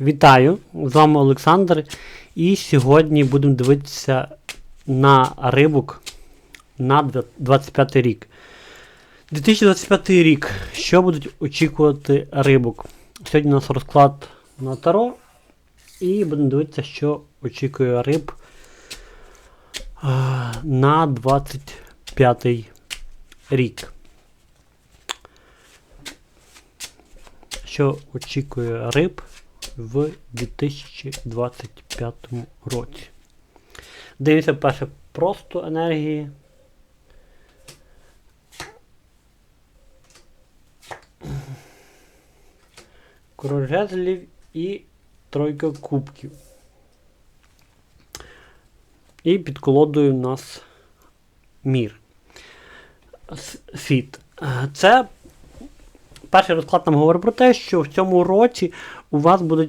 Вітаю! З вами Олександр. І сьогодні будемо дивитися на рибок на 25 рік. 2025 рік. Що будуть очікувати рибок? Сьогодні у нас розклад на таро. І будемо дивитися, що очікує риб на 25 рік. Що очікує риб в 2025 році. Дивимося перше просто енергії. Король жезлів і тройка кубків. І під колодою у нас мір. Світ. Це перший розклад нам говорить про те, що в цьому році у вас буде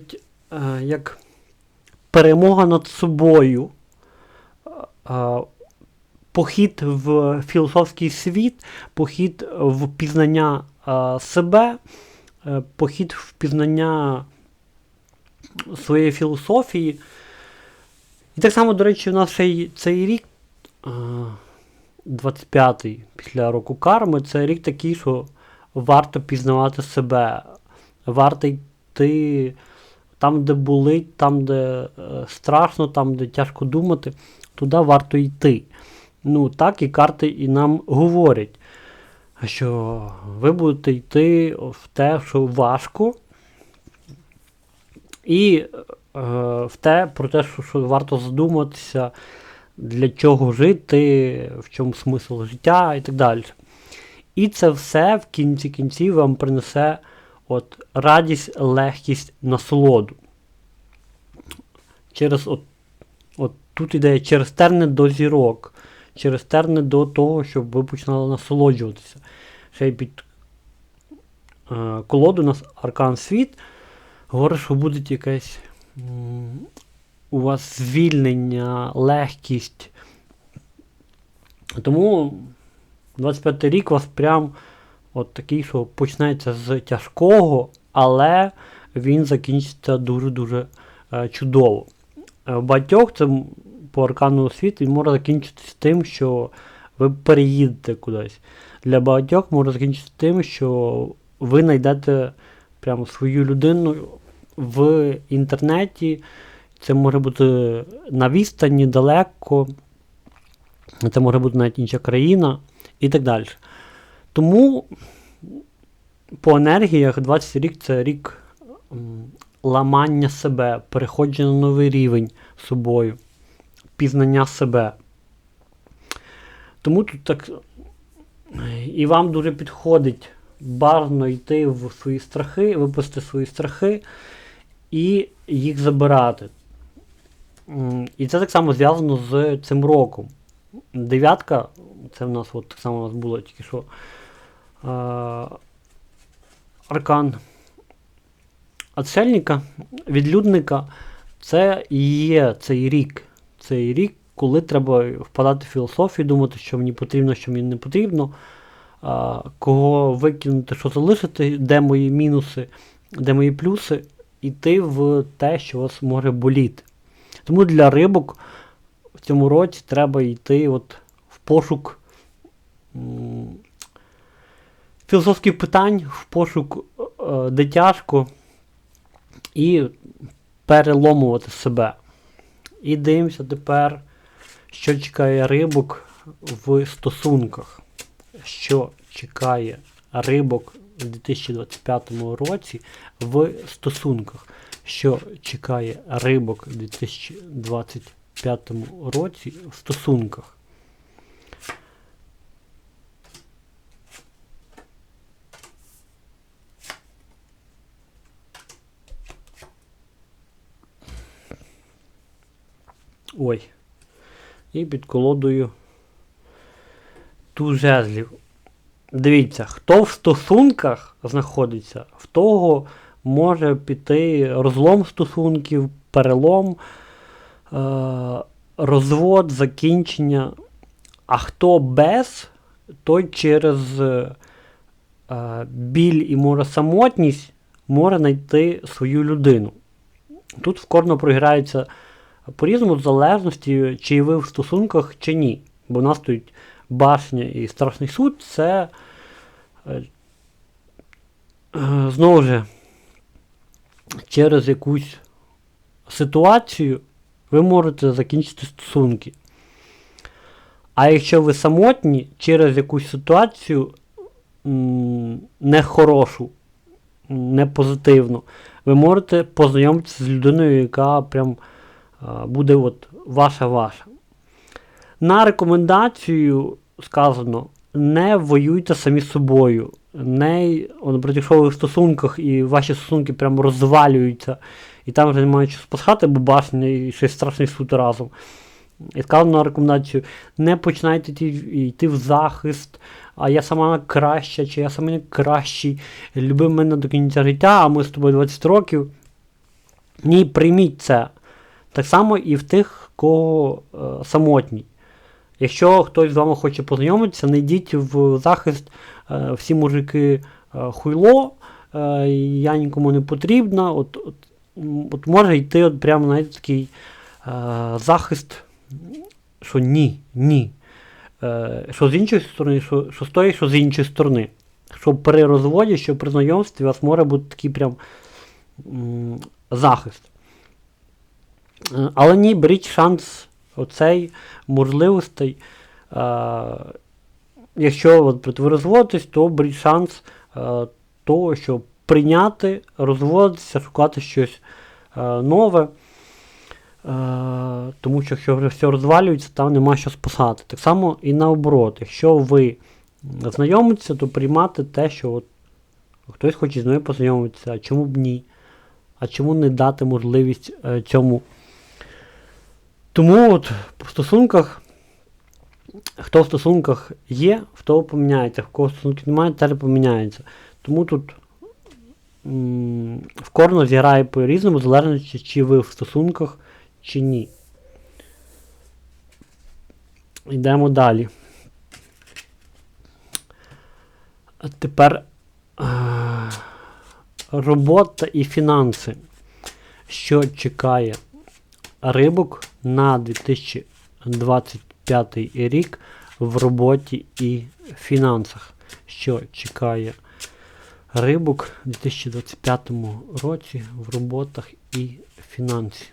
е, як перемога над собою. Е, похід в філософський світ, похід в пізнання е, себе, е, похід в пізнання своєї філософії. І так само, до речі, у нас цей, цей рік, е, 25-й після року карми, це рік такий, що варто пізнавати себе. Варто йти там, де болить, там, де е, страшно, там, де тяжко думати, туди варто йти. Ну, так і карти і нам говорять, що ви будете йти в те, що важко, і е, в те, про те, що, що варто задуматися, для чого жити, в чому смисл життя і так далі. І це все в кінці кінців вам принесе от радість, легкість, насолоду. Через от, от тут іде через терни до зірок, через терни до того, щоб ви починали насолоджуватися. Ще й під е, колоду у нас Аркан Світ. Говорить, що буде якесь м, у вас звільнення, легкість. Тому 25 рік у вас прям от такий, що почнеться з тяжкого, але він закінчиться дуже-дуже е, чудово. Е, в багатьох це по аркану він може закінчитися тим, що ви переїдете кудись. Для багатьох може закінчитися тим, що ви знайдете прямо свою людину в інтернеті. Це може бути на відстані, далеко, це може бути навіть інша країна і так далі. Тому по енергіях 20 рік це рік ламання себе, переходження на новий рівень собою, пізнання себе. Тому тут так і вам дуже підходить бажано йти в свої страхи, випустити свої страхи і їх забирати. І це так само зв'язано з цим роком. Дев'ятка, це в нас от так само у нас було тільки що. А, аркан Отшельника, відлюдника, це і є цей рік. Цей рік, коли треба впадати в філософію, думати, що мені потрібно, що мені не потрібно, а, кого викинути, що залишити, де мої мінуси, де мої плюси, іти в те, що вас може боліти. Тому для рибок в цьому році треба йти от в пошук філософських питань, в пошук е, де і переломувати себе. І дивимося тепер, що чекає рибок в стосунках. Що чекає рибок у 2025 році в стосунках. Що чекає рибок у 2025 році в стосунках. Ой. І під колодою ту жезлів. Дивіться, хто в стосунках знаходиться, в того може піти розлом стосунків, перелом, розвод, закінчення. А хто без, той через е- біль і може самотність може знайти свою людину. Тут в корно програється по-різному, в залежності, чи ви в стосунках, чи ні. Бо у нас стоїть башня і страшний суд це е, е, знову ж через якусь ситуацію ви можете закінчити стосунки. А якщо ви самотні через якусь ситуацію нехорошу, не позитивну, ви можете познайомитися з людиною, яка прям буде от ваша-ваша. На рекомендацію сказано: не воюйте самі з собою. Не, от, наприклад, якщо ви в стосунках і ваші стосунки прямо розвалюються, і там вже немає чого спасати, бо башня і щось страшний суд разом. І сказано на рекомендацію: не починайте йти в захист, а я сама краща, чи я сама не кращий, люби мене до кінця життя, а ми з тобою 20 років. Ні, прийміть це. Так само і в тих, кого е, самотній. Якщо хтось з вами хоче познайомитися, не йдіть в захист е, всі мужики е, хуйло, е, я нікому не потрібна. От, от, от може йти от прямо знаєте, такий захист, що ні, ні. Що з іншої сторони, що, що з тої, що з іншої сторони. Що при розводі, що при знайомстві у вас може бути такий прям захист. Але ні, беріть шанс оцей можливостей. Е, якщо от, ви розводитесь, то беріть шанс е, того, щоб прийняти, розводитися, шукати щось е, нове. Е, тому що якщо вже все розвалюється, там нема що спасати. Так само і наоборот, якщо ви знайомитеся, то приймати те, що от хтось хоче з мною познайомитися, а чому б ні? А чому не дати можливість е, цьому? Тому от в стосунках, хто в стосунках є, в того поміняється, в кого стосунків немає, теж поміняється. Тому тут в корно зіграє по-різному, залежно, чи ви в стосунках, чи ні. Йдемо далі. А тепер е- робота і фінанси. Що чекає рибок на 2025 рік в роботі і фінансах? Що чекає рибок у 2025 році в роботах і фінансі?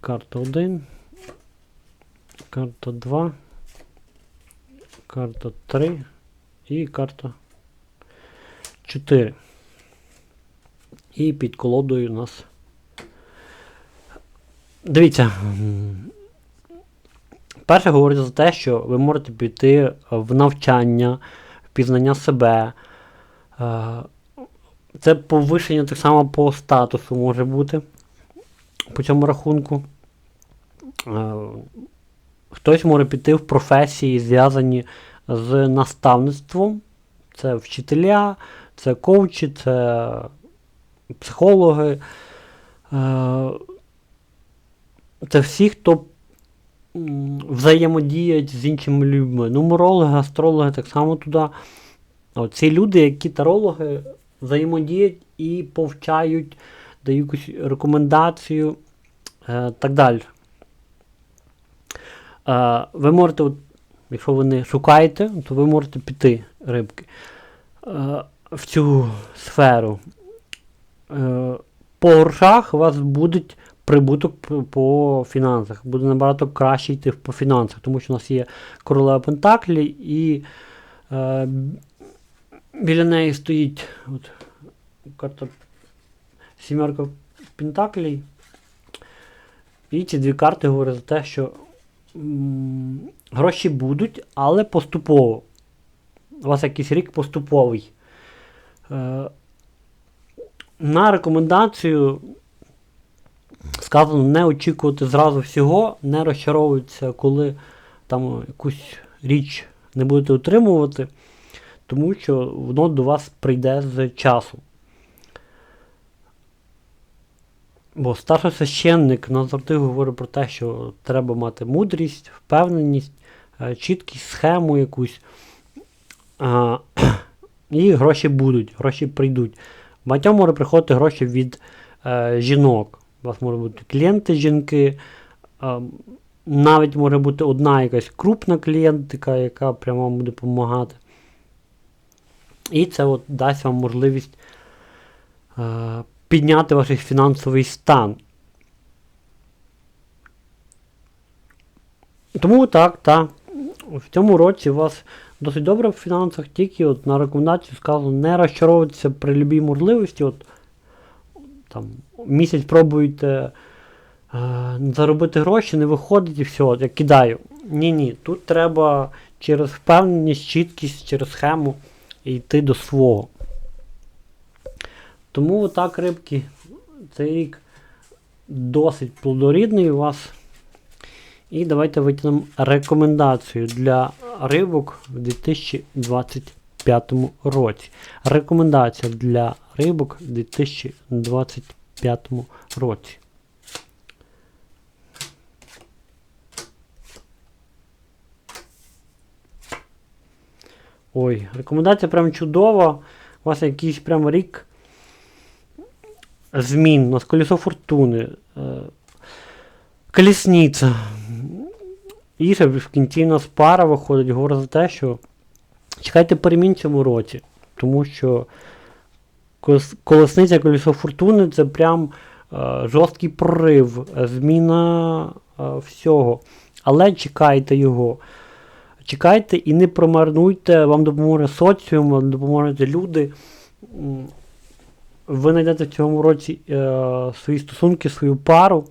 Карта 1, карта 2, карта 3 і карта 4. І під колодою у нас. Дивіться. Перше говорить за те, що ви можете піти в навчання, в пізнання себе. Е, Це повищення так само по статусу може бути по цьому рахунку. Е, Хтось може піти в професії, зв'язані з наставництвом. Це вчителя, це коучі, це психологи. Це всі, хто взаємодіють з іншими людьми. Нумерологи, астрологи так само туди. Ці люди, які тарологи, взаємодіють і повчають, дають якусь рекомендацію е, так далі. Е, ви можете, от, якщо ви не шукаєте, то ви можете піти рибки е, в цю сферу. Е, по у вас буде прибуток по фінансах. Буде набагато краще йти по фінансах, тому що у нас є королева Пентаклі і е, біля неї стоїть от, карта сімерка Пентаклей. І ці дві карти говорять за те, що м, гроші будуть, але поступово. У вас якийсь рік поступовий. Е, на рекомендацію сказано не очікувати зразу всього, не розчаровуватися, коли там якусь річ не будете отримувати, тому що воно до вас прийде з часом. Бо старший священник нас завжди говорить про те, що треба мати мудрість, впевненість, е, чіткість, схему якусь. І гроші будуть, гроші прийдуть. Багатьом може приходити гроші від е, жінок. У вас можуть бути клієнти жінки, навіть може бути одна якась крупна клієнтика, яка прямо вам буде допомагати. І це от дасть вам можливість підняти ваш фінансовий стан. Тому так, так. В цьому році у вас досить добре в фінансах, тільки от на рекомендацію сказано не розчаровуватися при любій можливості. От, там, місяць пробуєте е, заробити гроші, не виходить і все, я кидаю. Ні-ні, тут треба через впевненість, чіткість, через схему йти до свого. Тому отак, рибки, цей рік досить плодорідний у вас. І давайте витягнемо рекомендацію для рибок в 2025 році. Рекомендація для рибок в 2025 році. Ой, рекомендація прям чудова. У вас якийсь прям рік змін. У нас колесо фортуни. е, Колісниця. І в кінці у нас пара виходить, говорить за те, що чекайте перемін в цьому році. Тому що колесниця колесо фортуни це прям е, жорсткий прорив, зміна е, всього. Але чекайте його. Чекайте і не промарнуйте, вам допоможе соціум, вам допоможуть люди. Ви знайдете в цьому році е, свої стосунки, свою пару.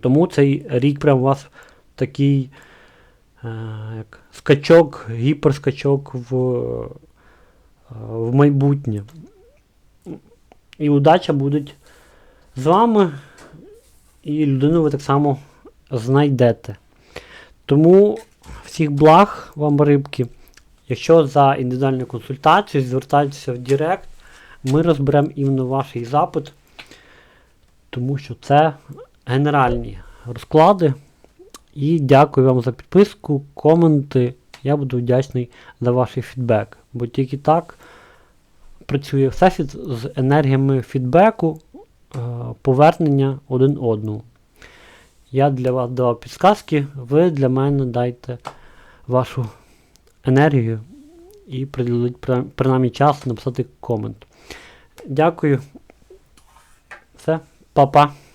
Тому цей рік прям у вас такий як скачок, гіперскачок в, е, в майбутнє. І удача буде з вами, і людину ви так само знайдете. Тому всіх благ вам, рибки. Якщо за індивідуальну консультацію, звертайтеся в Директ, ми розберемо іменно ваш запит, тому що це генеральні розклади. І дякую вам за підписку, коменти. Я буду вдячний за ваш фідбек. Бо тільки так працює всесвіт з енергіями фідбеку, е, повернення один одному. Я для вас давав підсказки, ви для мене дайте вашу енергію і приділіть принаймні час написати комент. Дякую. Все, па-па.